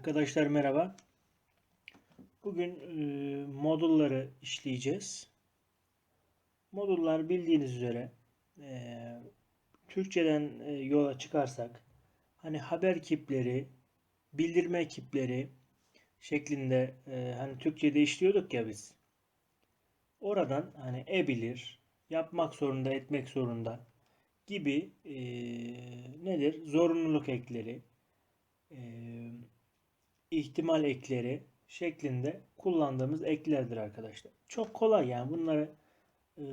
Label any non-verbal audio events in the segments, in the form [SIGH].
Arkadaşlar merhaba. Bugün e, modulları işleyeceğiz. Modullar bildiğiniz üzere e, Türkçeden e, yola çıkarsak hani haber kipleri, bildirme kipleri şeklinde hani Türkçe'de işliyorduk ya biz. Oradan hani e-bilir, yapmak zorunda, etmek zorunda gibi e, nedir? Zorunluluk ekleri, e, ihtimal ekleri şeklinde kullandığımız eklerdir arkadaşlar. Çok kolay yani bunları e,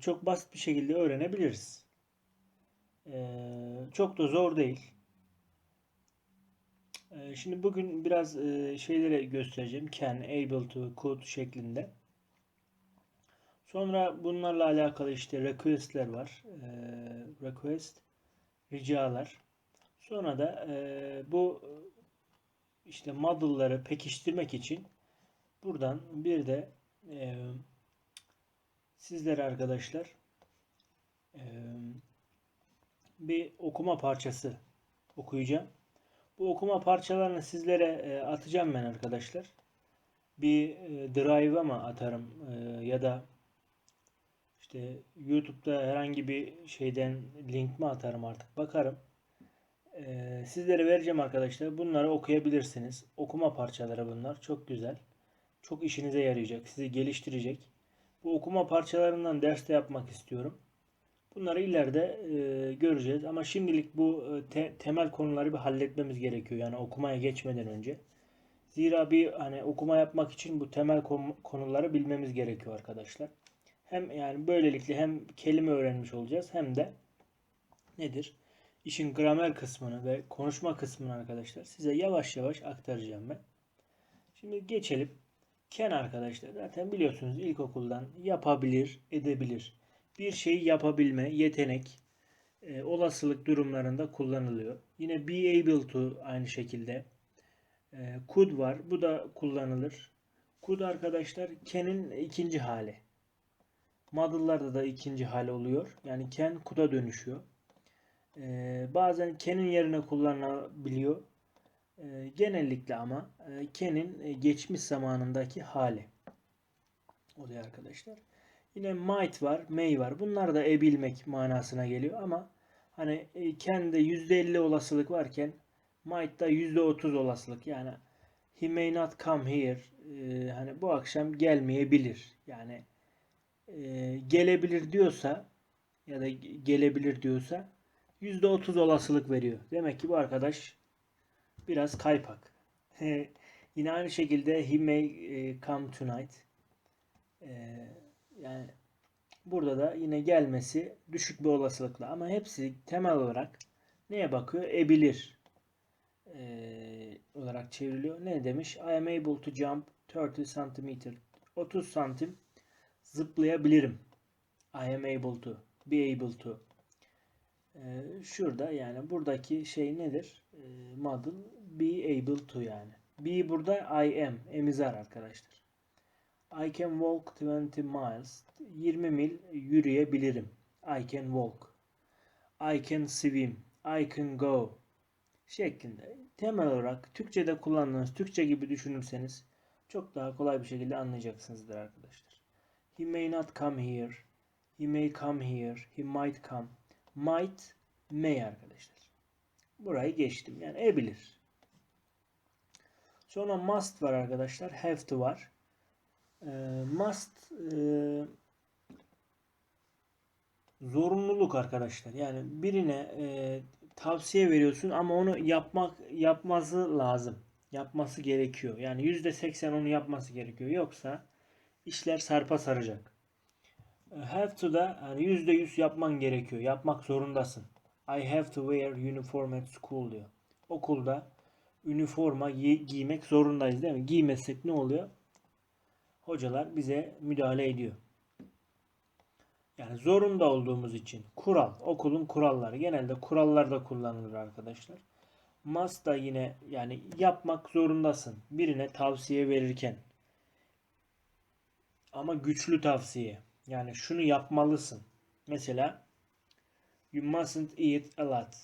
çok basit bir şekilde öğrenebiliriz. E, çok da zor değil. E, şimdi bugün biraz e, şeyleri göstereceğim. Can, able to, could şeklinde. Sonra bunlarla alakalı işte request'ler var. E, request, ricalar. Sonra da e, bu işte model'ları pekiştirmek için buradan bir de e, sizlere arkadaşlar e, bir okuma parçası okuyacağım. Bu okuma parçalarını sizlere e, atacağım ben arkadaşlar. Bir e, drive'a mı atarım e, ya da işte YouTube'da herhangi bir şeyden link mi atarım artık bakarım. Ee, sizlere vereceğim arkadaşlar. Bunları okuyabilirsiniz. Okuma parçaları bunlar. Çok güzel. Çok işinize yarayacak. Sizi geliştirecek. Bu okuma parçalarından ders de yapmak istiyorum. Bunları ileride e, göreceğiz. Ama şimdilik bu e, te- temel konuları bir halletmemiz gerekiyor. Yani okumaya geçmeden önce. Zira bir hani okuma yapmak için bu temel konuları bilmemiz gerekiyor arkadaşlar. Hem yani böylelikle hem kelime öğrenmiş olacağız hem de nedir? İşin gramer kısmını ve konuşma kısmını arkadaşlar size yavaş yavaş aktaracağım ben. Şimdi geçelim. Can arkadaşlar zaten biliyorsunuz ilkokuldan yapabilir, edebilir. Bir şeyi yapabilme, yetenek, e, olasılık durumlarında kullanılıyor. Yine be able to aynı şekilde. E, could var. Bu da kullanılır. Could arkadaşlar can'in ikinci hali. Model'larda da ikinci hali oluyor. Yani can could'a dönüşüyor. Ee, bazen can'in yerine kullanılabiliyor. Ee, genellikle ama e, can'in e, geçmiş zamanındaki hali oluyor arkadaşlar. Yine might var, may var. Bunlar da ebilmek manasına geliyor ama hani e, can'de %50 olasılık varken might'ta %30 olasılık. Yani he may not come here. Ee, hani bu akşam gelmeyebilir. Yani e, gelebilir diyorsa ya da gelebilir diyorsa %30 olasılık veriyor. Demek ki bu arkadaş biraz kaypak. Yine aynı şekilde he may e, come tonight. E, yani burada da yine gelmesi düşük bir olasılıkla ama hepsi temel olarak neye bakıyor? Ebilir e, olarak çevriliyor. Ne demiş? I am able to jump 30 centimeter. 30 santim zıplayabilirim. I am able to. Be able to. Ee, şurada yani buradaki şey nedir? Ee, model be able to yani. Be burada I am. Emizar arkadaşlar. I can walk 20 miles. 20 mil yürüyebilirim. I can walk. I can swim. I can go. Şeklinde. Temel olarak Türkçe'de kullandığınız Türkçe gibi düşünürseniz çok daha kolay bir şekilde anlayacaksınızdır arkadaşlar. He may not come here. He may come here. He might come might, may arkadaşlar. Burayı geçtim. Yani e bilir. Sonra must var arkadaşlar. Have to var. E, must e, zorunluluk arkadaşlar. Yani birine e, tavsiye veriyorsun ama onu yapmak yapması lazım. Yapması gerekiyor. Yani %80 onu yapması gerekiyor. Yoksa işler sarpa saracak. Have to da yani %100 yapman gerekiyor. Yapmak zorundasın. I have to wear uniform at school diyor. Okulda üniforma giymek zorundayız değil mi? Giymezsek ne oluyor? Hocalar bize müdahale ediyor. Yani zorunda olduğumuz için. Kural. Okulun kuralları. Genelde kurallarda kullanılır arkadaşlar. Must da yine yani yapmak zorundasın. Birine tavsiye verirken. Ama güçlü tavsiye. Yani şunu yapmalısın. Mesela you mustn't eat a lot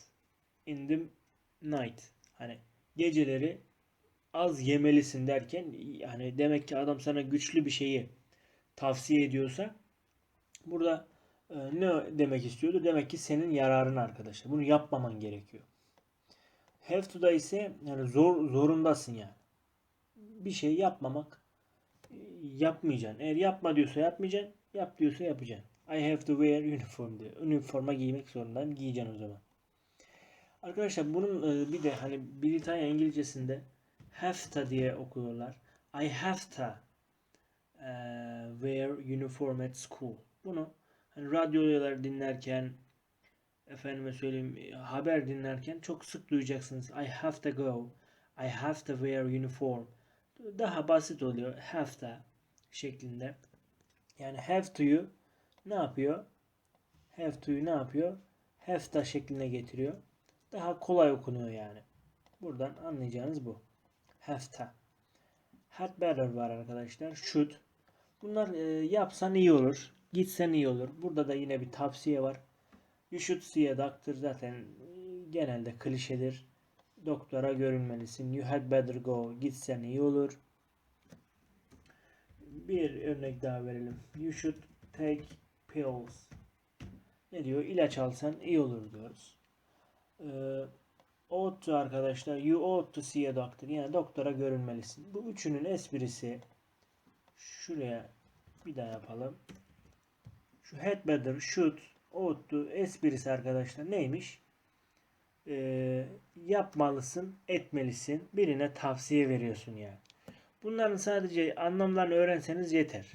in the night. Hani geceleri az yemelisin derken yani demek ki adam sana güçlü bir şeyi tavsiye ediyorsa burada e, ne demek istiyordu? Demek ki senin yararına arkadaşlar. Bunu yapmaman gerekiyor. Have to da ise yani zor zorundasın yani. Bir şey yapmamak e, yapmayacaksın. Eğer yapma diyorsa yapmayacaksın. Yap diyorsa yapacaksın. I have to wear uniform diyor. Üniforma giymek zorundayım. Giyeceksin o zaman. Arkadaşlar bunun e, bir de hani Britanya İngilizcesinde have to diye okuyorlar. I have to e, wear uniform at school. Bunu hani radyolar dinlerken efendime söyleyeyim haber dinlerken çok sık duyacaksınız. I have to go. I have to wear uniform. Daha basit oluyor. Have to şeklinde. Yani have to'yu ne yapıyor? Have to'yu ne yapıyor? Have to şekline getiriyor. Daha kolay okunuyor yani. Buradan anlayacağınız bu. Have to. Had better var arkadaşlar. Should. Bunlar e, yapsan iyi olur. Gitsen iyi olur. Burada da yine bir tavsiye var. You should see a doctor zaten e, genelde klişedir. Doktora görünmelisin. You had better go. Gitsen iyi olur. Bir örnek daha verelim. You should take pills. Ne diyor? İlaç alsan iyi olur diyoruz. Ee, ought to arkadaşlar. You ought to see a doctor. Yani doktora görünmelisin. Bu üçünün esprisi şuraya bir daha yapalım. Şu had better, should, ought to esprisi arkadaşlar neymiş? Ee, yapmalısın, etmelisin. Birine tavsiye veriyorsun yani. Bunların sadece anlamlarını öğrenseniz yeter.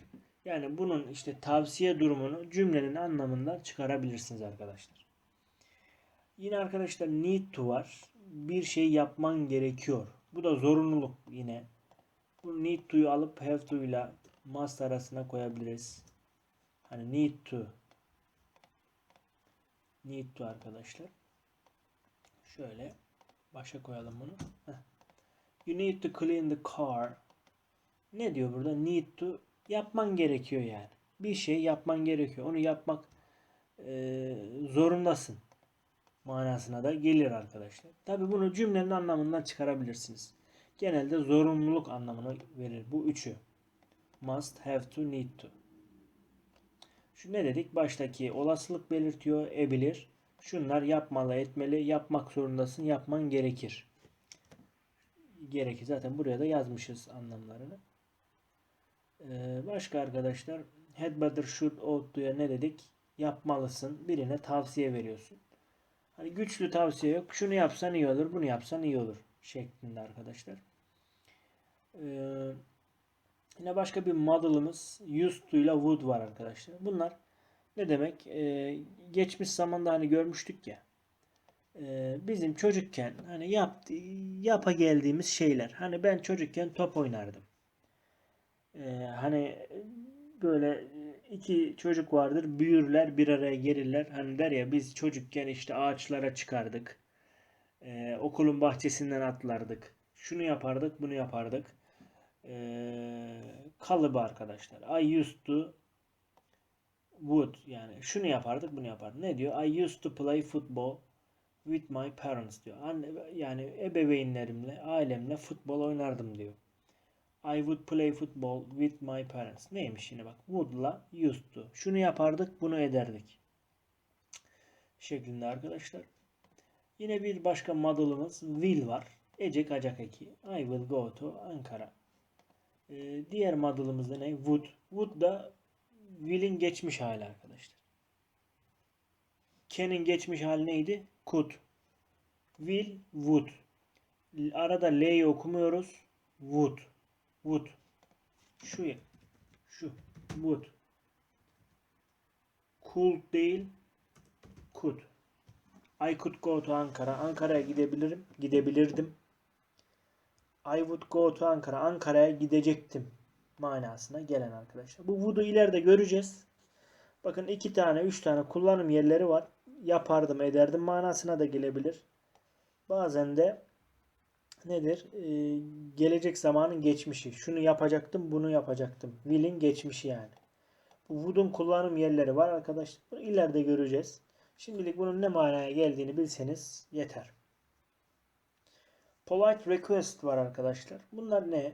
Yani bunun işte tavsiye durumunu cümlenin anlamından çıkarabilirsiniz arkadaşlar. Yine arkadaşlar need to var. Bir şey yapman gerekiyor. Bu da zorunluluk yine. Bu need to'yu alıp have to ile must arasına koyabiliriz. Hani need to. Need to arkadaşlar. Şöyle başa koyalım bunu. You need to clean the car. Ne diyor burada? Need to yapman gerekiyor yani. Bir şey yapman gerekiyor. Onu yapmak e, zorundasın manasına da gelir arkadaşlar. Tabi bunu cümlenin anlamından çıkarabilirsiniz. Genelde zorunluluk anlamını verir bu üçü. Must, have to, need to. Şu ne dedik? Baştaki olasılık belirtiyor, ebilir. Şunlar yapmalı, etmeli, yapmak zorundasın, yapman gerekir. Gerekir. Zaten buraya da yazmışız anlamlarını. Ee, başka arkadaşlar had better, should, ought to'ya ne dedik? Yapmalısın. Birine tavsiye veriyorsun. Hani güçlü tavsiye yok. Şunu yapsan iyi olur, bunu yapsan iyi olur şeklinde arkadaşlar. Ee, yine başka bir model'ımız used to ile would var arkadaşlar. Bunlar ne demek? Ee, geçmiş zamanda hani görmüştük ya. E, bizim çocukken hani yaptı, yapa geldiğimiz şeyler. Hani ben çocukken top oynardım. Ee, hani böyle iki çocuk vardır. Büyürler bir araya gelirler. Hani der ya biz çocukken işte ağaçlara çıkardık. Ee, okulun bahçesinden atlardık. Şunu yapardık bunu yapardık. Ee, kalıbı arkadaşlar. I used to would yani şunu yapardık bunu yapardık. Ne diyor? I used to play football with my parents diyor. Anne, yani ebeveynlerimle, ailemle futbol oynardım diyor. I would play football with my parents. Neymiş yine bak. Would'la used to. Şunu yapardık, bunu ederdik. Şeklinde arkadaşlar. Yine bir başka model'ımız will var. Ecek acak eki. I will go to Ankara. Ee, diğer model'ımız da ne? Would. Would da will'in geçmiş hali arkadaşlar. Can'in geçmiş hali neydi? Could. Will, would. Arada L'yi okumuyoruz. Would. Would. Şu ya. Şu. Would. Could değil. Could. I could go to Ankara. Ankara'ya gidebilirim. Gidebilirdim. I would go to Ankara. Ankara'ya gidecektim manasına gelen arkadaşlar. Bu would'u ileride göreceğiz. Bakın iki tane, üç tane kullanım yerleri var. Yapardım, ederdim manasına da gelebilir. Bazen de nedir? Ee, gelecek zamanın geçmişi. Şunu yapacaktım, bunu yapacaktım. Will'in geçmişi yani. Bu would'un kullanım yerleri var arkadaşlar. Bunu ileride göreceğiz. Şimdilik bunun ne manaya geldiğini bilseniz yeter. polite request var arkadaşlar. Bunlar ne?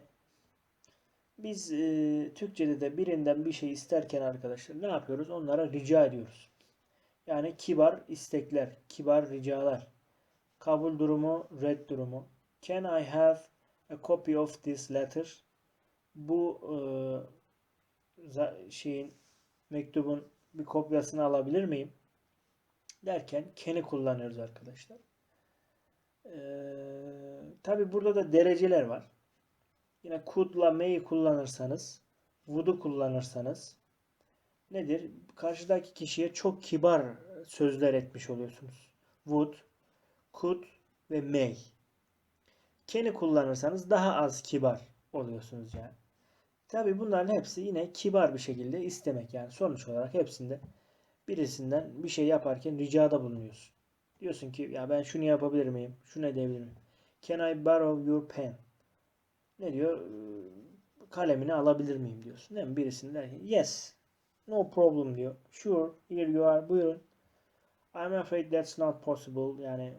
Biz e, Türkçe'de de birinden bir şey isterken arkadaşlar ne yapıyoruz? Onlara rica ediyoruz. Yani kibar istekler, kibar ricalar. Kabul durumu, red durumu. Can I have a copy of this letter? Bu e, şeyin mektubun bir kopyasını alabilir miyim? Derken can'i kullanıyoruz arkadaşlar. Ee, tabi burada da dereceler var. Yine could'la may'i kullanırsanız, would'u kullanırsanız nedir? Karşıdaki kişiye çok kibar sözler etmiş oluyorsunuz. Would, could ve may. Can'i kullanırsanız daha az kibar oluyorsunuz yani. Tabi bunların hepsi yine kibar bir şekilde istemek yani sonuç olarak hepsinde birisinden bir şey yaparken ricada bulunuyorsun. Diyorsun ki ya ben şunu yapabilir miyim? Şunu edebilir miyim? Can I borrow your pen? Ne diyor? Kalemini alabilir miyim diyorsun. Değil mi? Ki yes. No problem diyor. Sure. Here you are. Buyurun. I'm afraid that's not possible. Yani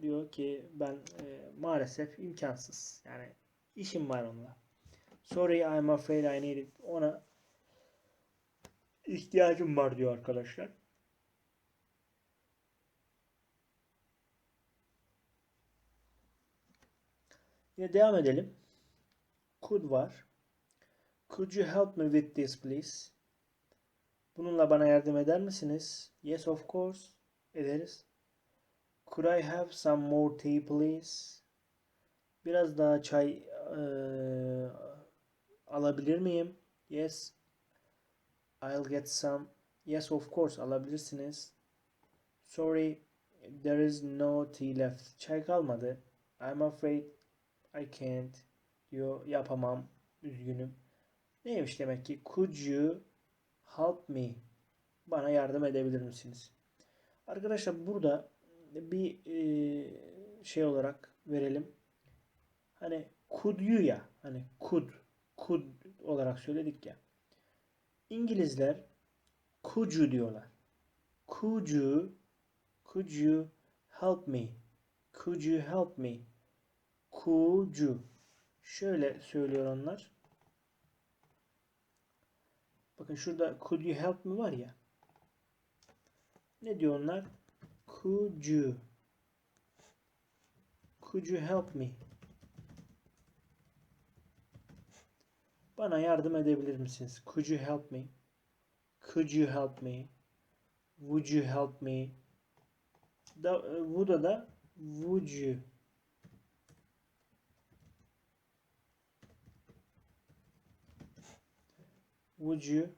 diyor ki ben e, maalesef imkansız. Yani işim var onunla. Sorry I'm afraid I need it. Ona ihtiyacım var diyor arkadaşlar. Yine devam edelim. Could var. Could you help me with this please? Bununla bana yardım eder misiniz? Yes of course. Ederiz. Could I have some more tea please? Biraz daha çay eee, alabilir miyim? Yes. I'll get some. Yes of course alabilirsiniz. Sorry there is no tea left. Çay kalmadı. I'm afraid I can't diyor. Yapamam. Üzgünüm. Neymiş demek ki? Could you help me? Bana yardım edebilir misiniz? Arkadaşlar burada bir e, şey olarak verelim. Hani could you ya. Hani could. Could olarak söyledik ya. İngilizler could you diyorlar. Could you could you help me? Could you help me? Could you? Şöyle söylüyor onlar. Bakın şurada could you help me var ya. Ne diyor onlar? Could you? Could you help me? Bana yardım edebilir misiniz? Could you help me? Could you help me? Would you help me? Da, would'a da would you? Would you?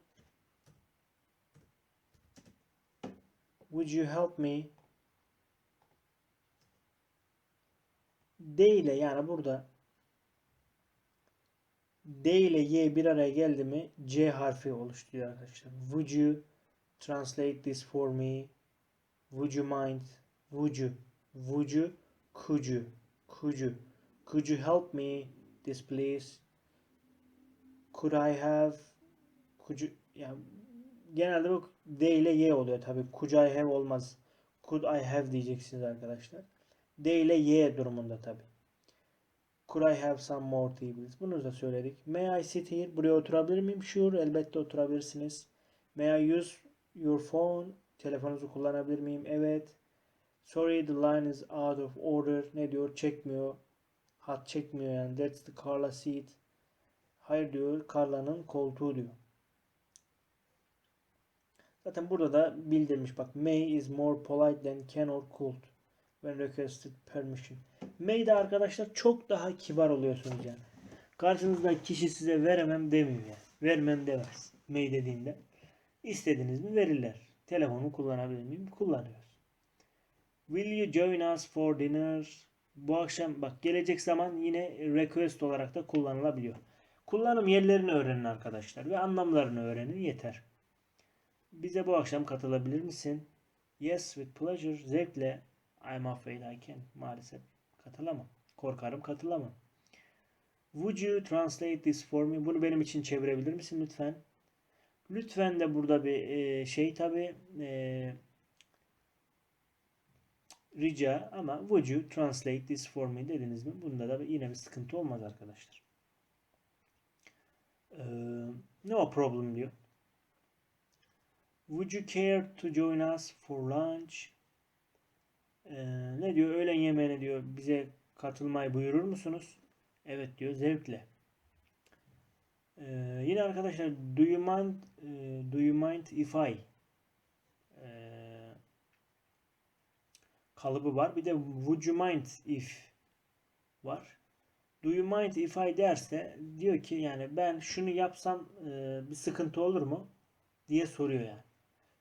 Would you help me? D ile yani burada D ile Y bir araya geldi mi C harfi oluşturuyor arkadaşlar. Would you translate this for me? Would you mind? Would you? Would you? Could you? Could you? Could you help me? This please. Could I have? Could you? Yani genelde bu D ile Y oluyor tabi. Could I have olmaz. Could I have diyeceksiniz arkadaşlar. D ile Y durumunda tabi. Could I have some more please? Bunu da söyledik. May I sit here? Buraya oturabilir miyim? Sure. Elbette oturabilirsiniz. May I use your phone? Telefonunuzu kullanabilir miyim? Evet. Sorry the line is out of order. Ne diyor? Çekmiyor. Hat çekmiyor yani. That's the Carla seat. Hayır diyor. Carla'nın koltuğu diyor. Zaten burada da bildirmiş bak. May is more polite than can or could when requested permission. May de arkadaşlar çok daha kibar oluyorsunuz yani. Karşınızdaki kişi size veremem demiyor yani. Vermem demez. May dediğinde. İstediğiniz mi verirler. Telefonu kullanabilir miyim? Kullanıyoruz. Will you join us for dinner? Bu akşam bak gelecek zaman yine request olarak da kullanılabiliyor. Kullanım yerlerini öğrenin arkadaşlar ve anlamlarını öğrenin yeter. Bize bu akşam katılabilir misin? Yes with pleasure. Zevkle. I'm afraid I can. Maalesef katılamam. Korkarım katılamam. Would you translate this for me? Bunu benim için çevirebilir misin lütfen? Lütfen de burada bir e, şey tabi rica ama would you translate this for me dediniz mi? Bunda da yine bir sıkıntı olmaz arkadaşlar. Ee, no problem diyor. Would you care to join us for lunch? Ee, ne diyor? Öğlen yemeğine diyor bize katılmayı buyurur musunuz? Evet diyor zevkle. Ee, yine arkadaşlar do you mind e, do you mind if I ee, kalıbı var. Bir de would you mind if var. Do you mind if I derse diyor ki yani ben şunu yapsam e, bir sıkıntı olur mu diye soruyor yani.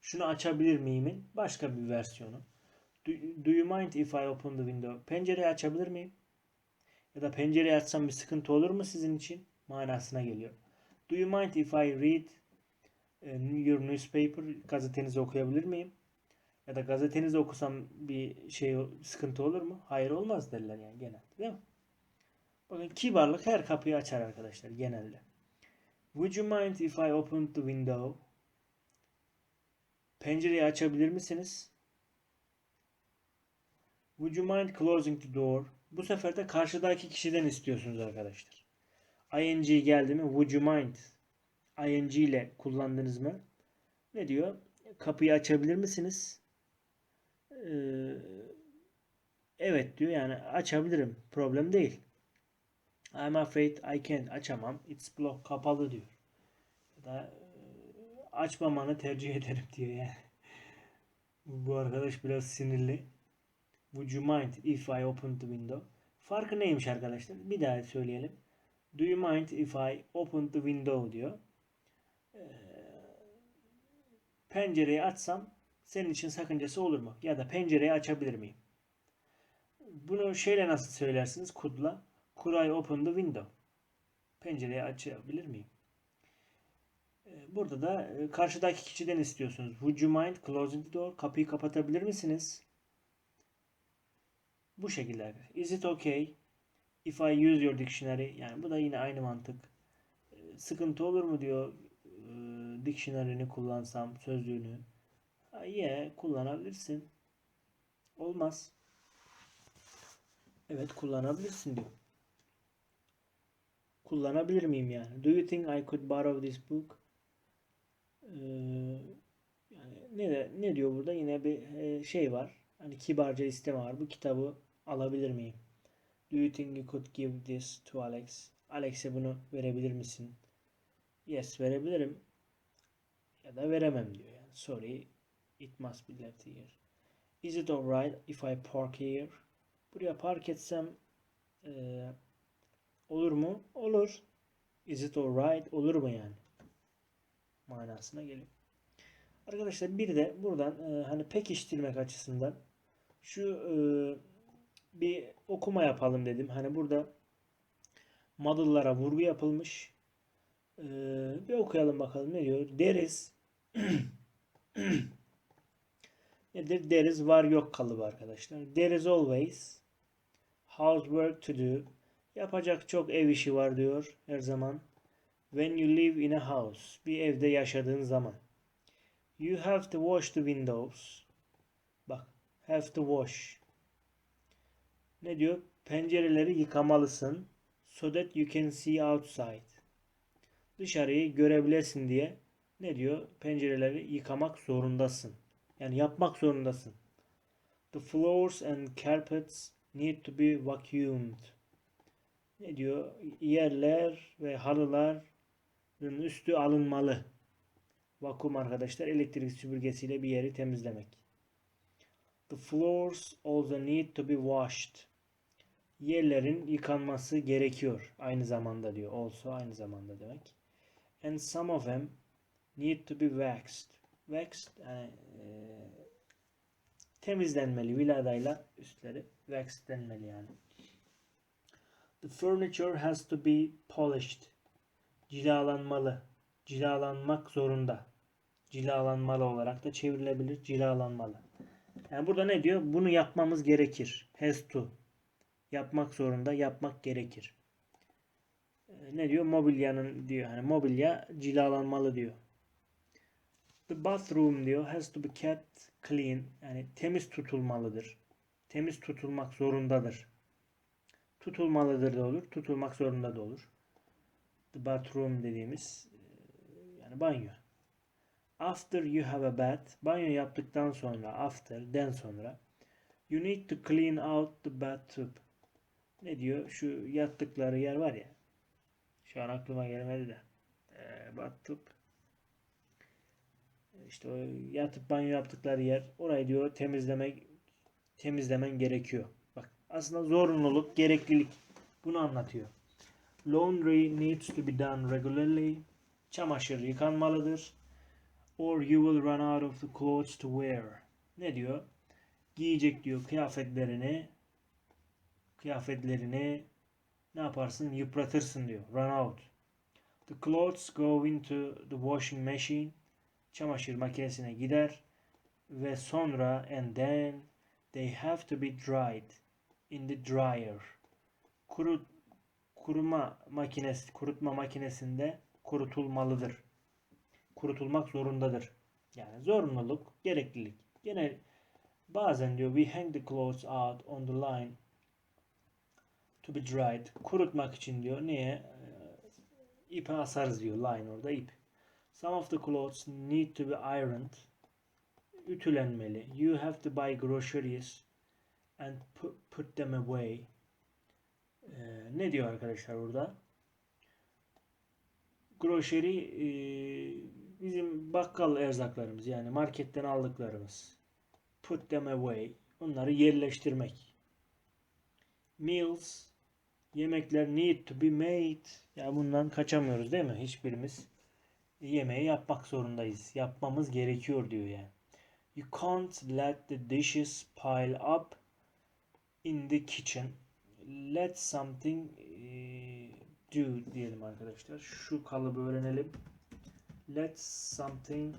Şunu açabilir miyimin başka bir versiyonu. Do, you mind if I open the window? Pencereyi açabilir miyim? Ya da pencereyi açsam bir sıkıntı olur mu sizin için? Manasına geliyor. Do you mind if I read e, your newspaper? Gazetenizi okuyabilir miyim? Ya da gazetenizi okusam bir şey sıkıntı olur mu? Hayır olmaz derler yani genelde değil mi? Bakın kibarlık her kapıyı açar arkadaşlar genelde. Would you mind if I opened the window? Pencereyi açabilir misiniz? Would you mind closing the door? Bu sefer de karşıdaki kişiden istiyorsunuz arkadaşlar. ing geldi mi? Would you mind? ing ile kullandınız mı? Ne diyor? Kapıyı açabilir misiniz? Ee, evet diyor yani açabilirim. Problem değil. I'm afraid I can't. Açamam. It's blocked. Kapalı diyor. Ya da e, açmamanı tercih [LAUGHS] ederim diyor yani. Bu arkadaş biraz sinirli. Would you mind if I opened the window? Farkı neymiş arkadaşlar? Bir daha söyleyelim. Do you mind if I opened the window diyor. Ee, pencereyi açsam senin için sakıncası olur mu? Ya da pencereyi açabilir miyim? Bunu şeyle nasıl söylersiniz? Kudla. Could I open the window? Pencereyi açabilir miyim? Burada da e, karşıdaki kişiden istiyorsunuz. Would you mind closing the door? Kapıyı kapatabilir misiniz? Bu şekilde. Is it okay if I use your dictionary? Yani bu da yine aynı mantık. E, sıkıntı olur mu diyor e, dictionary'ni kullansam, sözlüğünü. Yeah, kullanabilirsin. Olmaz. Evet kullanabilirsin diyor. Kullanabilir miyim yani? Do you think I could borrow this book? Ee, yani ne ne diyor burada? Yine bir e, şey var. Hani kibarca isteme var. Bu kitabı alabilir miyim? Do you think you could give this to Alex? Alex'e bunu verebilir misin? Yes, verebilirim. Ya da veremem diyor yani. Sorry, it must be left here. Is it alright if I park here? Buraya park etsem e, olur mu? Olur. Is it alright? Olur mu yani? Manasına geliyor. Arkadaşlar bir de buradan e, hani pekiştirmek açısından şu e, bir okuma yapalım dedim. Hani burada model'lara vurgu yapılmış. E, bir okuyalım bakalım ne diyor. Deriz [CLEARS THROAT] nedir? Deriz var yok kalıbı arkadaşlar. There is always housework to do. Yapacak çok ev işi var diyor her zaman. When you live in a house. Bir evde yaşadığın zaman. You have to wash the windows. Bak. Have to wash. Ne diyor? Pencereleri yıkamalısın. So that you can see outside. Dışarıyı görebilesin diye ne diyor? Pencereleri yıkamak zorundasın. Yani yapmak zorundasın. The floors and carpets need to be vacuumed. Ne diyor? Yerler ve halıların üstü alınmalı. Vakum arkadaşlar elektrik süpürgesiyle bir yeri temizlemek. The floors also need to be washed. Yerlerin yıkanması gerekiyor. Aynı zamanda diyor. Also aynı zamanda demek. And some of them need to be waxed. Waxed yani e, temizlenmeli. Viladayla üstleri waxed denmeli yani. The furniture has to be polished. Cilalanmalı. Cilalanmak zorunda. Cilalanmalı olarak da çevrilebilir. Cilalanmalı. Yani burada ne diyor? Bunu yapmamız gerekir. Has to. Yapmak zorunda, yapmak gerekir. Ne diyor? Mobilyanın diyor. Hani mobilya cilalanmalı diyor. The bathroom diyor has to be kept clean. Yani temiz tutulmalıdır. Temiz tutulmak zorundadır. Tutulmalıdır da olur, tutulmak zorunda da olur. The bathroom dediğimiz e, yani banyo. After you have a bath, banyo yaptıktan sonra, after, den sonra, you need to clean out the bathtub. Ne diyor? Şu yattıkları yer var ya. Şu an aklıma gelmedi de. Ee, bathtub. İşte o yatıp banyo yaptıkları yer. Orayı diyor temizlemek temizlemen gerekiyor. Bak aslında zorunluluk, gereklilik bunu anlatıyor. Laundry needs to be done regularly. Çamaşır yıkanmalıdır. Or you will run out of the clothes to wear. Ne diyor? Giyecek diyor kıyafetlerini kıyafetlerini ne yaparsın? Yıpratırsın diyor. Run out. The clothes go into the washing machine. Çamaşır makinesine gider ve sonra and then they have to be dried in the dryer. Kuru, kuruma makinesi, kurutma makinesinde kurutulmalıdır. Kurutulmak zorundadır. Yani zorunluluk, gereklilik. Genel bazen diyor we hang the clothes out on the line to be dried. Kurutmak için diyor neye? Ee, ipe asarız diyor. Line orada ip. Some of the clothes need to be ironed. Ütülenmeli. You have to buy groceries and put, put them away. Ee, ne diyor arkadaşlar burada? Grocery e, bizim bakkal erzaklarımız yani marketten aldıklarımız. Put them away. Onları yerleştirmek. Meals yemekler need to be made. Ya bundan kaçamıyoruz değil mi? Hiçbirimiz yemeği yapmak zorundayız. Yapmamız gerekiyor diyor yani. You can't let the dishes pile up in the kitchen. Let something eh, do diyelim arkadaşlar. Şu kalıbı öğrenelim. Let something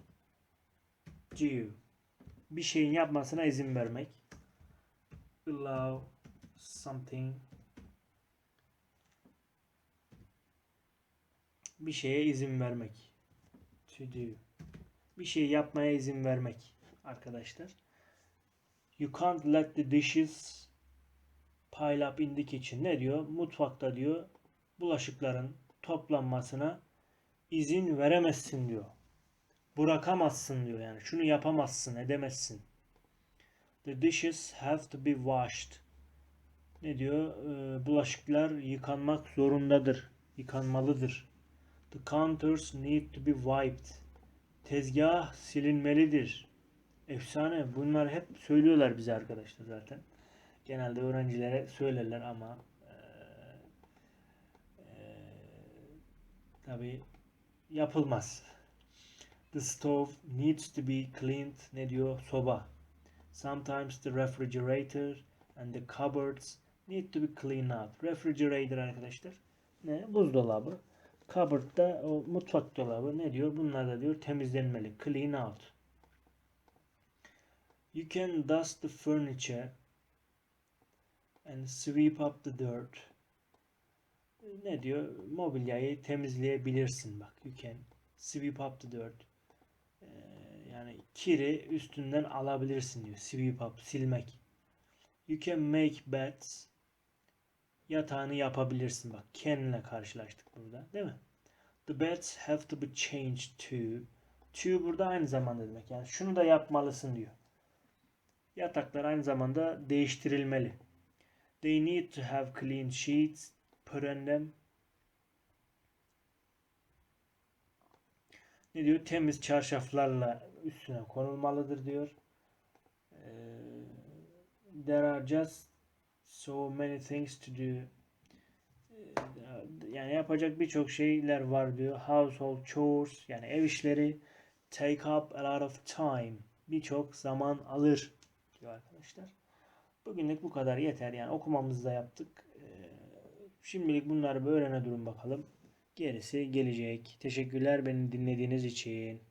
do. Bir şeyin yapmasına izin vermek. Allow something bir şeye izin vermek. To do. Bir şey yapmaya izin vermek arkadaşlar. You can't let the dishes pile up in the kitchen. Ne diyor? Mutfakta diyor bulaşıkların toplanmasına izin veremezsin diyor. Bırakamazsın diyor yani. Şunu yapamazsın, edemezsin. The dishes have to be washed. Ne diyor? Ee, bulaşıklar yıkanmak zorundadır. Yıkanmalıdır. The counters need to be wiped. Tezgah silinmelidir. Efsane. Bunlar hep söylüyorlar bize arkadaşlar zaten. Genelde öğrencilere söylerler ama tabi yapılmaz. The stove needs to be cleaned. Ne diyor? Soba. Sometimes the refrigerator and the cupboards need to be cleaned out. Refrigerator arkadaşlar ne? Buzdolabı. Cupboard da o mutfak dolabı ne diyor? Bunlar da diyor temizlenmeli. Clean out. You can dust the furniture and sweep up the dirt. Ne diyor? Mobilyayı temizleyebilirsin bak. You can sweep up the dirt. Ee, yani kiri üstünden alabilirsin diyor. Sweep up, silmek. You can make beds. Yatağını yapabilirsin bak. Can'le karşılaştık burada. Değil mi? The beds have to be changed to. To burada aynı zamanda demek. Yani şunu da yapmalısın diyor. Yataklar aynı zamanda değiştirilmeli. They need to have clean sheets put on them. Ne diyor? Temiz çarşaflarla üstüne konulmalıdır diyor. Ee, there are just so many things to do. Ee, Yani yapacak birçok şeyler var diyor. Household chores yani ev işleri take up a lot of time. Birçok zaman alır diyor arkadaşlar. Bugünlük bu kadar yeter. Yani okumamızı da yaptık. Ee, Şimdilik bunları bir öğrene durun bakalım. Gerisi gelecek. Teşekkürler beni dinlediğiniz için.